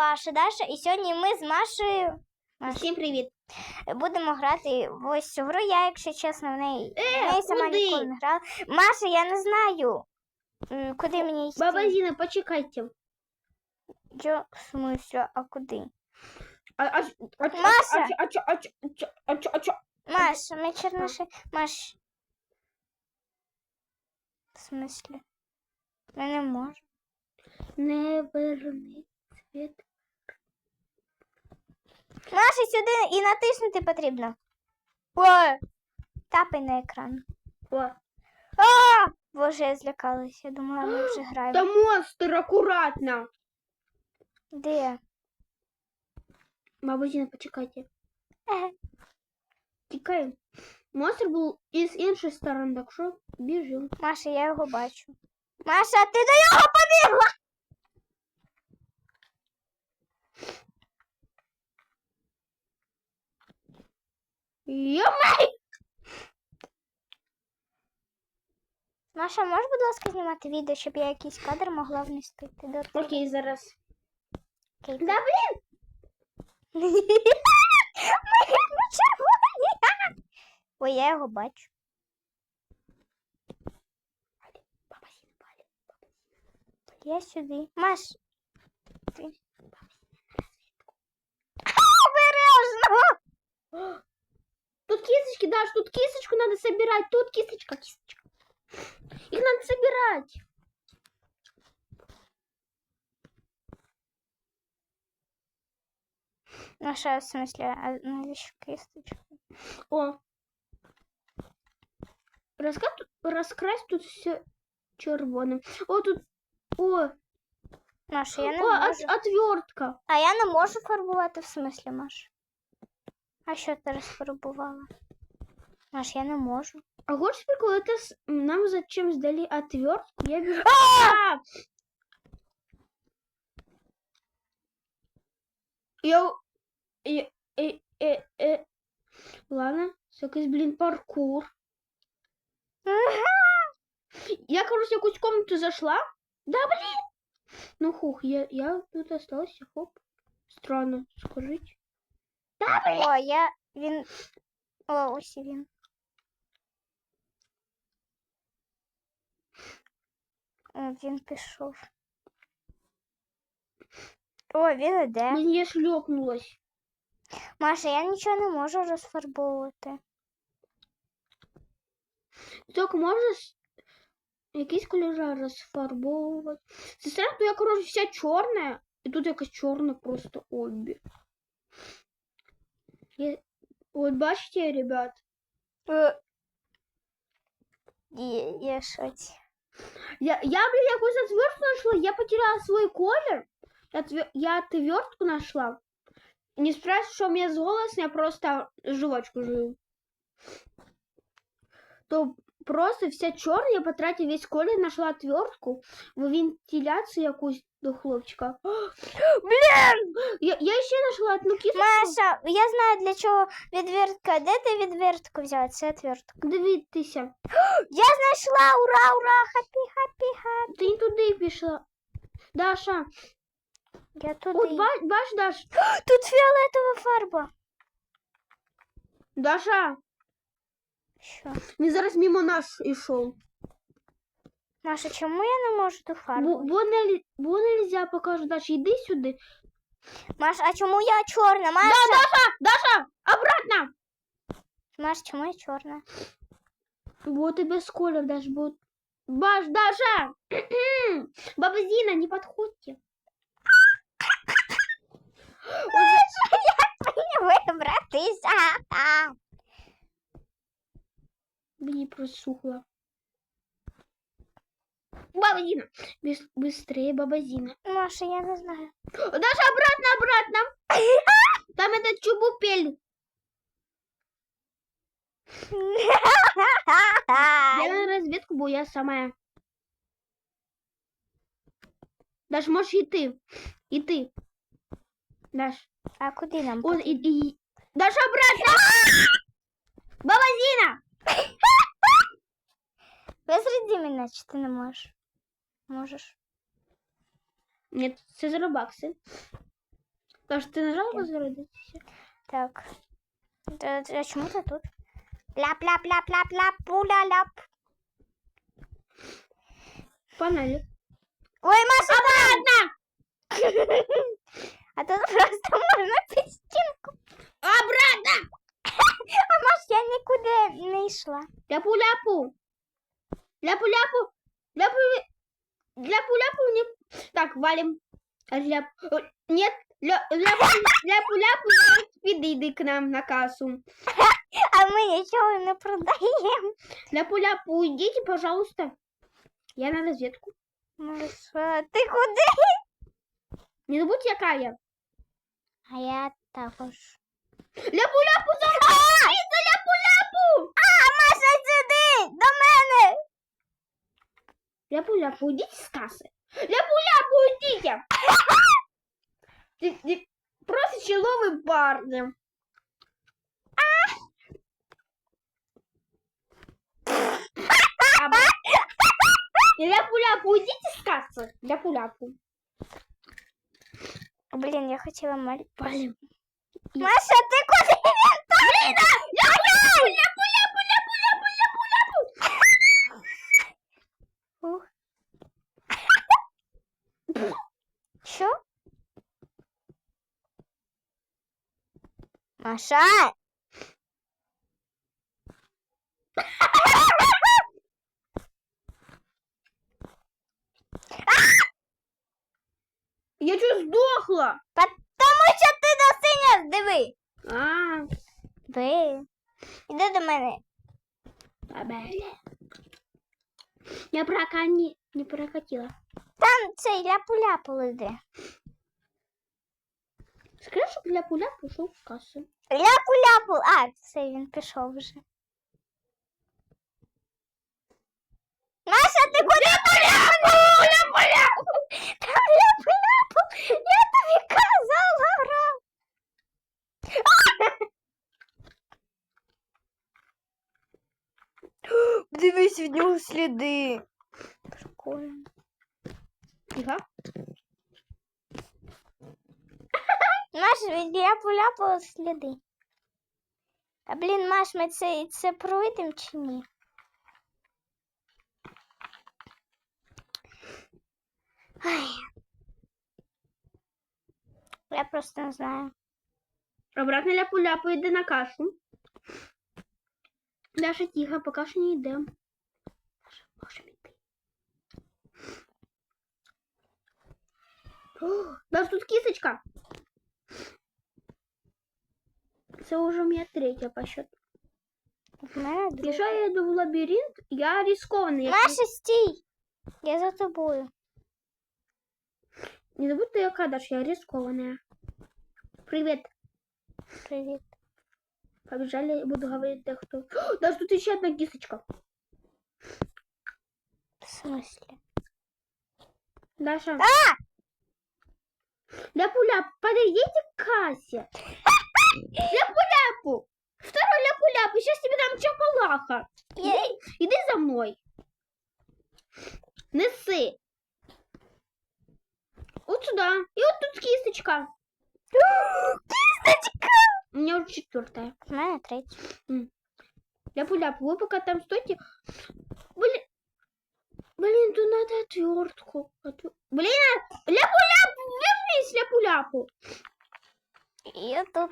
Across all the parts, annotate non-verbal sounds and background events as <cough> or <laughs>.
Паша, Даша, і сьогодні ми з Машею Маш, Всім привіт. будемо грати в ось цю гру. Я, якщо чесно, в неї, Е, в неї сама куди? ніколи не грала. Маша, я не знаю, куди мені йти. Баба Зіна, почекайте. Чо, в смысле, а куди? А, а, а, Маша! А, чо- а, а, а, а, чо- ми черноши... Маш. В смысле? Ми не можемо. Не верни світ. Маша, сюди і натиснути потрібно. Ой. Тапай на екран. О, А! Боже, я злякалась. Я думала, ми вже <gasps> граємо. Та монстр, акуратно. Де? Баба Зіна, почекайте. Тікаємо. Монстр був із іншої сторони, так що біжимо. Маша, я його бачу. Маша, ти до нього побігла! Йомай! Маша, можеш, будь ласка, знімати відео, щоб я якийсь кадр могла внести? До? Окей, зараз. Окей. Да блін! Ми <laughs> червоні! Ой, я його бачу. Я сюди. Маш. Ти. Обережно! <gasps> <gasps> Тут кисточки, Даш, тут кисточку надо собирать. Тут кисточка, кисточка. Их надо собирать. Маша, в смысле, а навіщо кисточку? О. Раскрась тут, раскрась тут все червоним. О, тут. О, Маша, я не о, можу. от, отвертка. А я не можу фарбувати в смислі, Маш. А що ти розфарбувала? Маш, я не можу. А хочешь прикол, это с- нам зачем сдали отвертку? Я бежу. А! Я... Э, э, э, э. Ладно, якийсь, блин, паркур. Я, короче, в якусь комнату зашла. Да, блин! Ну, хух, я, я тут осталась, хоп. Странно, скажите. Да! О, я він. О, ось і він. О, він пішов. О, він іде. Блин, я. Маша, я нічого не можу розфарбовувати. Так можеш якийсь колір розфарбовувати. Сестра, то я, коротше, вся чорна, і тут якась чорна просто обі. Я... От бачите, ребят, Е, Є, є я, я блин, якусь отвертку нашла, я потеряла свой колер. Я, отве- я отвертку нашла. Не спрашивай, что у меня с голосом, я просто жвачку жую. То просто вся чорна, я потратила весь колір, нашла отвертку, в вентиляцію якусь до хлопчика. <gasps> Блін! Я, я ще знайшла одну кістку. Маша, я знаю для чого відвертка. Де ти відвертку взяла? Це отвертка. Дивіться, <gasps> Я знайшла! Ура, ура! Хапі, хапі, хапі. ти не туди пішла. Даша, Я туди. от бач, бач, Даш, <gasps> Тут фіолетова фарба. Даша, Що? він зараз мимо нас ішов. Маша, чому я не можу ту фарбу? бо, не, бо нельзя покажу, Даша, йди сюди. Маша, а чому я чорна? Маша, Да, Даша, Даша, обратно! Маша, чому я чорна? Бо ти без колер, Даш, бо... Баш, Даша! <clears throat> Баба Зіна, не подходьте. Вибратися. А. Мені просухло. Баба Зіна! Быс- Быстрее, Баба Зіна. Маша, я не знаю. Даша, обратно, обратно! <laughs> Там этот чубупель. Я на разведку, бо я самая. Даш, можешь и ты. И ты. Даш. А куди нам? Вот, и, и... Даша, обратно! <laughs> Баба Зина! Розряди мене, чи ти не можеш? Можеш. Нет, це за робакси. Тож ти нажала возродитися? Так. Та- та- А чому ти тут? Ляп-ляп-ляп-ляп-ляп, пуля-ляп. Погнали. Ой, Маша, Обратно! <laughs> А тут просто можна під стінку. Обратно! А Маш, я нікуди не йшла. Ляпу-ляпу. Ляпу-ляпу. Ляпу... Ляпу-ляпу не... Так, валим. Ляп... Нет, ля... ляпу... ляпу-ляпу, иди, иди к нам на кассу. <laughs> А ми нічого не продаємо. Ляпу-ляпу, идите, пожалуйста. Я на разведку. Маша, ти куди? Не забудь, яка я. А я також. Ляпу-ляпу за мною! А! Ляпу-ляпу! А, Маша, сюди! До мене! Ляпу-ляпу, йдіть з каси! Ляпу-ляпу, йдіть! Просто человый парни. А, ляпу-ляпу, уйдите с кассы. Ляпу-ляпу. Блин, я хотела маленькую. Маша, ти куди? Блін, Ляпу-ляпу, ляпу-ляпу, ляпу-ляпу, ляпу-ляпу. Ух. Що? Маша! Я чуть сдохла. До диви. А, Ви. Іди до мене. бля. Я прока не, не прокатила. Там цей ляпу-ляпу лиде. Скажи, щоб ляпу-ляпу пішов в касу. Ляпу-ляпу. А, все, він пішов вже. Маша, ти куди ляпу-ляпу? Ляпу-ляпу. Там ляпу-ляпу. Я тобі казала. <gasps> Дивись, від нього сліди. Прикольно. Тихо. <laughs> Маш, від ляпу-ляпу сліди. А блін, Маш, ми це, це пройдемо чи ні? Ай. Я просто не знаю. Обратно ляпу-ляпу йде на кашу. Даша, тихо, поки що не йдемо. Даша, можемо йти. О, Даша, тут кисочка. Це уже у мене третя по счету. Якщо я йду в лабіринт, я рискований. Я Маша, стій! Я за тобою. Не забудь, яка Даша, я рискованная. Привет. Побежали, буду говорить, да кто. О, Даша, тут еще одна кисочка. В смысле? Даша. А! Ляпу-ляп, подойдите к кассе. <laughs> Ляпу-ляпу. Второй ляпу-ляпу, сейчас тебе дам чапалаха. Я... Иди за мной. Неси. Вот сюда. И вот тут кисточка. Кісточка! У меня уже четвертая. В мене третя. Ляпу-ляпу, вы пока там стойте. Блин. Блин, тут надо отвертку. Отвер- Блин, ляпу-ляпу, вернись, ляпу-ляпу. І тут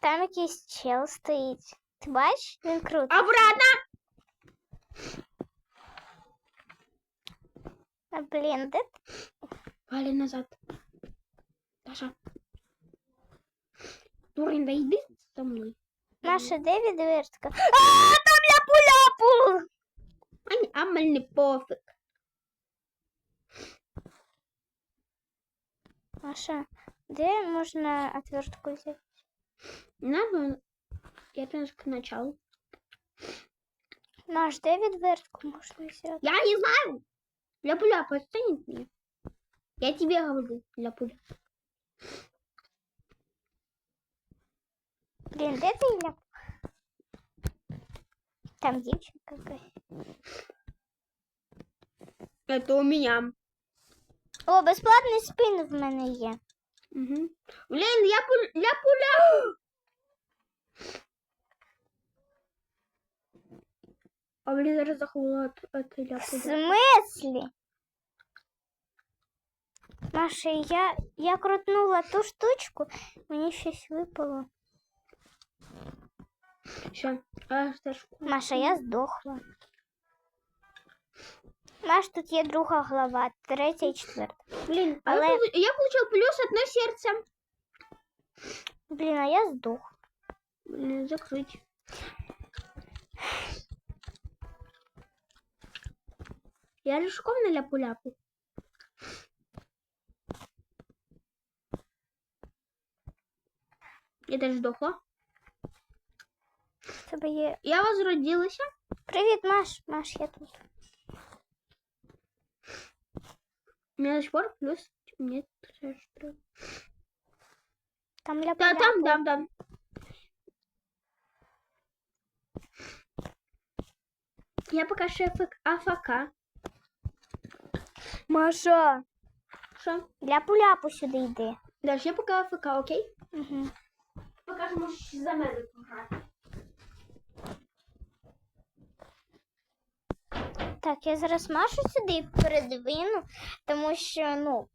там якийсь чел стоїть. Ти бачиш? Він крутий. Обратно. А, блін, де ти? Вали назад. Даша. Дурень, да иди со мной. Наша де відвертка? А, там ляпу-ляпу! А, не- а пофиг. Маша, де можна отвертку взяти? Не Надо. Я тоже к началу. Маш, де відвертку можна взяти? Я не знаю. Ляпу-ляпу, отстань от меня. Я тебе говорю, ляпу Блін, де ти ляп? Там дівчинка якась. Это у меня. О, безплатний спін в мене є. Угу. Блін, ляпу, ляпу, ляпу. А блін, зараз заховала от, от В ляпу. смислі? Маша, я, я крутнула ту штучку, мені щось випало. Що? А. Маша, я здохла. Маш, тут є друга глава, третя і четверта. Блін, Але- я, я получил плюс одно серце. Блін, а я здох. Блін, закрыть. Я рожком на ляпу-ляпу. Я теж здохла. Тебе є. Я возродилася. Привіт, Маш. Маш, я тут. У меня до сих пор плюс. Нет, что? Там ляпа. Да, там, там, там. Я пока что АФК. Маша. Что? Ляпу-ляпу сюди йди. Дальше я пока АФК, окей? Угу. Пока що можеш за мене пограти. Так, я зараз Машу сюди передвину, тому що, ну.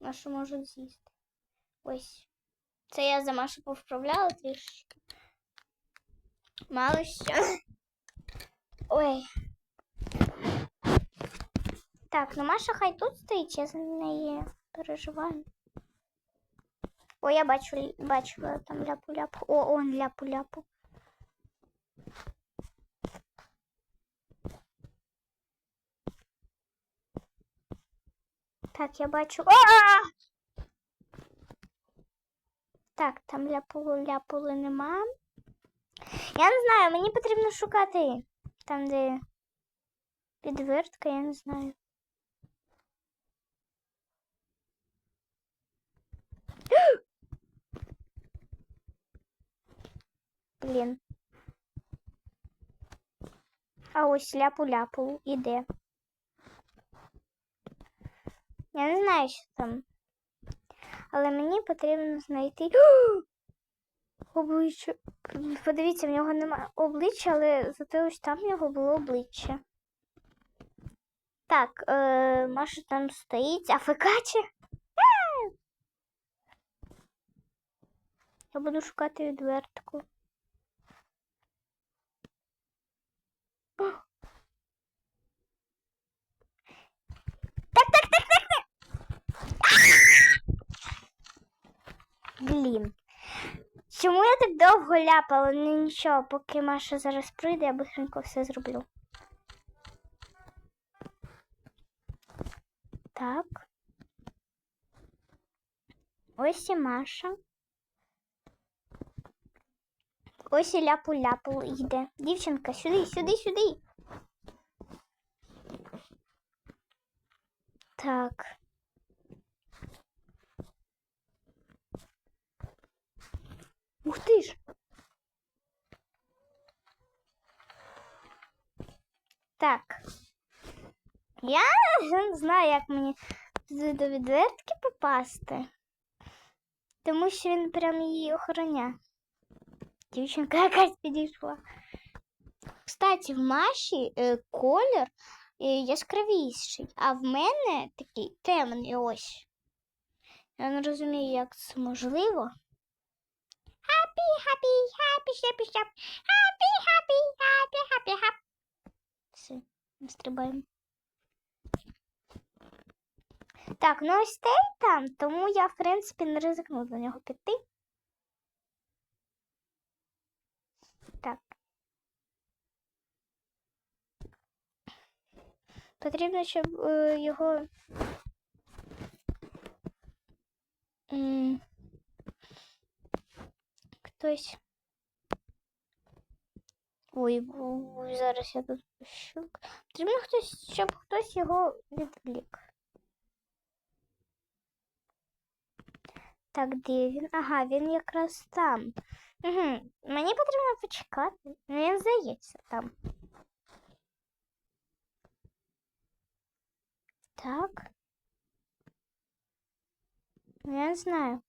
Машу можуть з'їсти. Ось. Це я за Машу повправляла трішечки. Мало що. Ой. Так, ну Маша хай тут стоїть, я за неї переживаю. О, я бачу, бачила там ляпу-ляпу. О, он ляпу-ляпу. Так, я бачу. А! Так, там ляпулу ляпули нема. Я не знаю, мені потрібно шукати там, де підвертка, я не знаю. <gasps> Блін. А ось ляпу-ляпу іде. Я не знаю, що там. Але мені потрібно знайти. <gasps> Обличчя. Подивіться, в нього немає обличчя, але зате ось там в нього було обличчя. Так, е, Маша там стоїть, а фекаче. Я буду шукати відвертку. Так, так, так, так, так. Блін. Чому я так довго ляпала? Ну нічого, поки Маша зараз прийде, я быстренько все зроблю. Так. Ось і Маша. Ось ляпу-ляпу йде. Дівчинка, сюди, сюди, сюди. Так. Ух ти ж. Так. Я не знаю, як мені туди до відвертки попасти. Тому що він прям її охороняє. Дівчинка якась підійшла. Кстати, в Маші е, колір е, яскравіший, а в мене такий темний ось. Я не розумію, як це можливо. Happy, happy, happy, happy, happy, happy, happy, happy, happy, happy. Все, не стрибаємо. Так, ну ось цей там, тому я, в принципі, не ризикну до нього піти. Потрібно, щоб е, його. м, Хтось. Ой, ой, зараз я тут щук. Потрібно хтось, щоб хтось його відвлік. Так, де він? Ага, він якраз там. Угу. Мені потрібно почекати. Ну, Він здається там. Так. Я не знаю.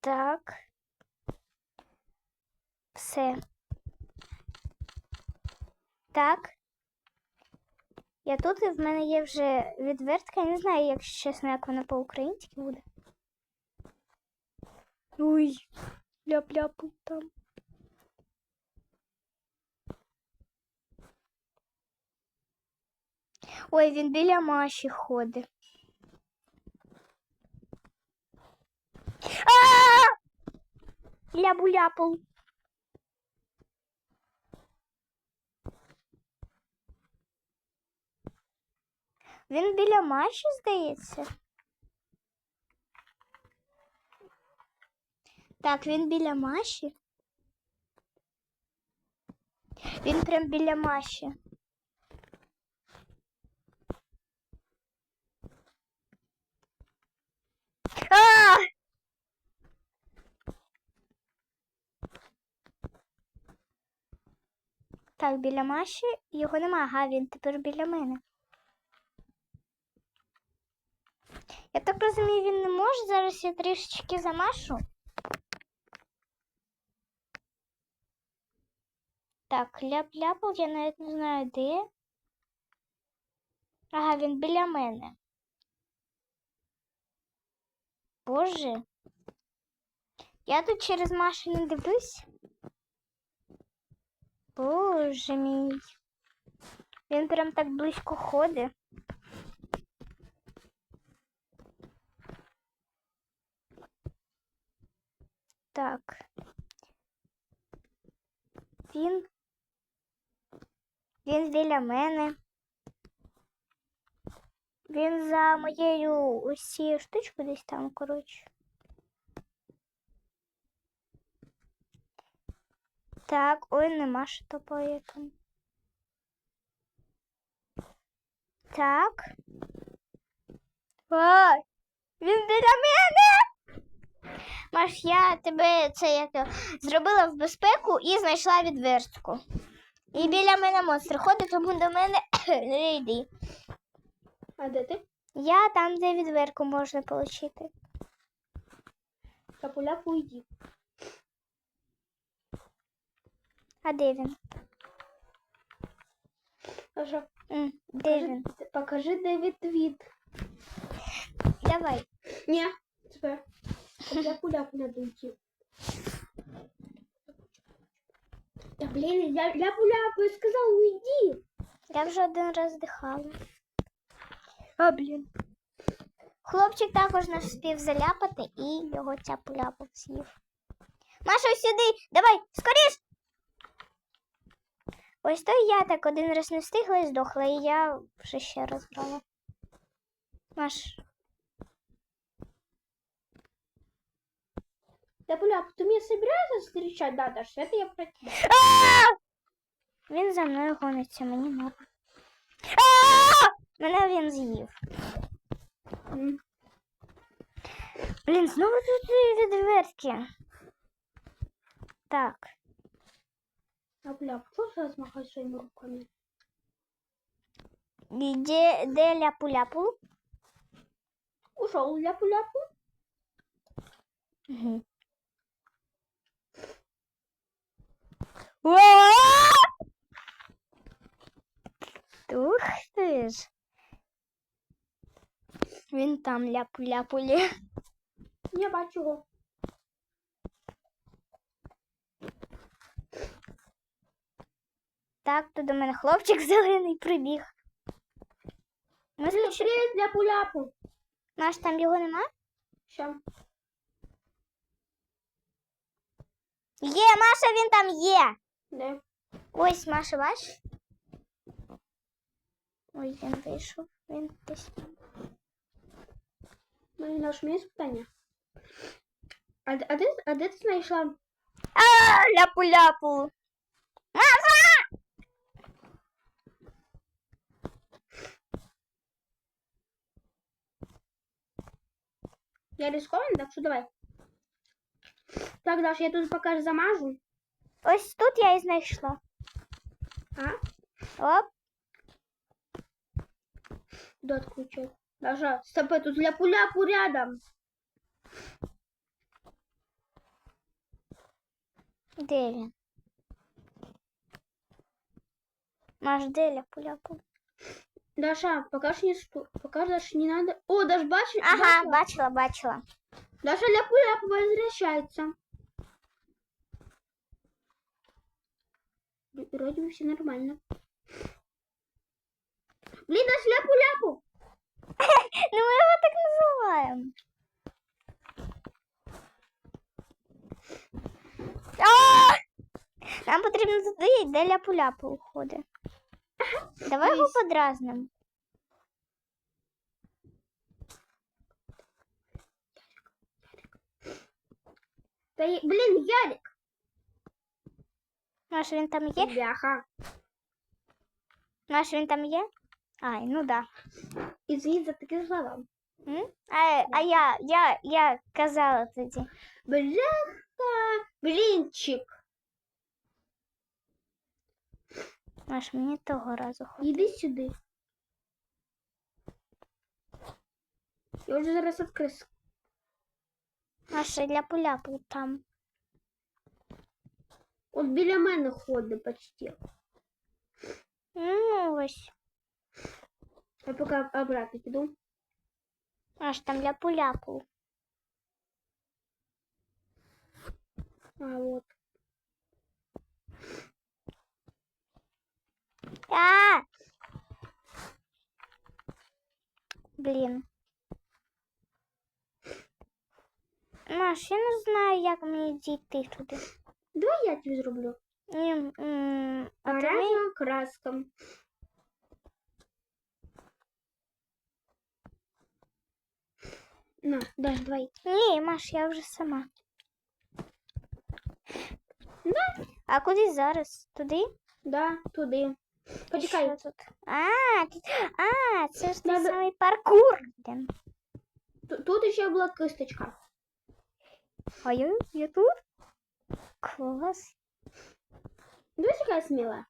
Так. Все. Так. Я тут і в мене є вже відвертка. Я не знаю, якщо чесно, як вона по-українськи буде. Ой, ляп-ляпу там. Ой, він біля Маші ходить. А! Ляпу-ляпу. Він біля Маші, здається. Так, він біля Маші. Він прям біля Маші. А! Так, біля Маші його немає, ага, він тепер біля мене. Я так розумію, він не може. Зараз я трішечки замашу. Так, ляп-ляпав, я навіть не знаю де. Ага, він біля мене. Боже. Я тут через Машу не дивлюсь. Боже мій. Він прям так близько ходить. Так. Він. Він біля мене. Він за моєю ось цією штучкою десь там, коротше. Так, ой, нема що топає там. Так. Ой, він біля мене. Маш, я тебе це як зробила в безпеку і знайшла відвертку. І біля мене монстр ходить, тому до мене <coughs> не йди. А де ти? Я там, де відверку можна отримати. Ляпу-ляпу йди. А де він? Що? М, де Покажи, він? покажи де відвід. Давай. Ні, тебе. Ляпу-ляпу надо йти. Та блін, ля- ляпу-ляпу, я сказав, уйди. Я вже один раз дихала. А, блін. Хлопчик також не встиг заляпати і його цяпу-ляпу з'їв. Маша, сюди! Давай, скоріш! Ось то я так один раз не встигла і здохла, і я вже ще раз грала. Маш, Ляпу-ляпу, ты меня собираешься встречать? Да, Даш, это я про тебя. він за мною гониться, мені мало. А! Мене він з'їв. М. Блін, знову тут і відвертки. Так. Ляпу-ляпу, что же размахать своими руками? І Де, де ляпу-ляпу? Ушел ляпу-ляпу. Угу. Ух ти ж. Він там ляпу-ляпулі. <laughs> Не бачу його. Так, тут до мене хлопчик <laughs> зелений прибіг. Ми спіш... привіт, ляпу-ляпу. Маш, там його нема? Що? Є, Маша, він там є. Де? Ось, Маша, бачиш? Ой, він вийшов. Він десь там. Ну, наш у мене є питання. А, а, де, а де ти знайшла? А, ляпу-ляпу. Я рискований, так що давай. Так, Даш, я тут поки замажу. Ось тут я і знайшла. А? Оп. Да, отключай. Даже стопэ, тут ляпу-ляпу рядом. Де він? Маш, де ляпу-ляпу? Даша, пока ж не сто... пока даже не надо. О, даже бачишь? Ага, бачила, бачила. Даша ляпу-ляпу возвращается. Вроде- Вроде бы все нормально. Блин, Даша ляпу-ляпу. Ну ми його так називаємо. Нам потрібно туди, де ляпу-ляпу уходить. Давай його подразним. Да, и- блин, Ярик. Маш, він там є? Бляха. Маш, він там є? Ай, ну да. Извини за такие слова. М? А, а я, я, я казала тоді. Бляха. Блинчик. Маш, мені того разу хватить. Иди сюда. Я уже зараз открыл. Маша, ляпу-ляпу там. От біля мене ходить почти. Ну, ось. Я поки обратно піду. Маш, там ляпу-ляпу. А, вот. А! Блін. Маш, я не знаю, як мені дійти туди. Давай я тобі зроблю. Ні, м, а ти вмієш? Оранжева краска. На, дай, давай. Ні, Маш, я вже сама. А куди зараз? Туди? Да, туди. Почекай. Що тут? А, тут... а, це ж той Надо- самий паркур. Блін. Ту- Тут ще була кисточка. А я, я тут? Клас. Дивись, яка я сміла.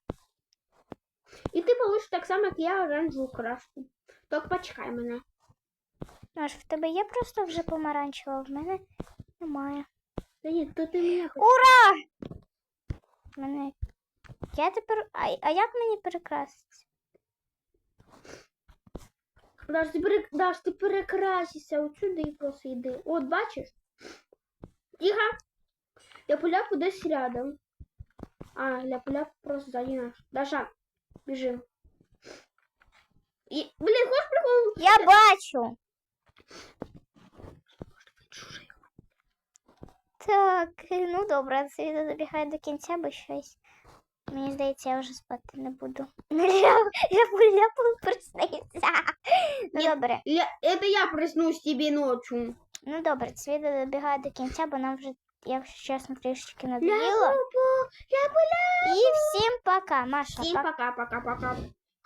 І ти получиш так само, як я оранжеву краску. Тільки почекай мене. Маш, в тебе є просто вже помаранчева, в мене немає. Та ні, то ти мене хоч. Ура! Мене. Я тепер. А, а як мені перекрасити? Даш, ти, перек... Даш, ти перекрасися от сюди і просто йди. От бачиш? Тихо. Ляпуляпу десь рядом. А, ляпуляп просто сзади нас. Даша, біжи. І, блін, хочеш прикол? Я бачу. Так, ну добре, це добігає до кінця, бо щось. Мені здається, я вже спати не буду. <laughs> Я, я поляпу. Ну добре. Я... Это я проснусь тебе ночью. Ну добре, це відео добігає до кінця, бо нам вже, якщо чесно, трішечки надоїло. І всім пока, Маша. Всім пока. пока-пока-пока.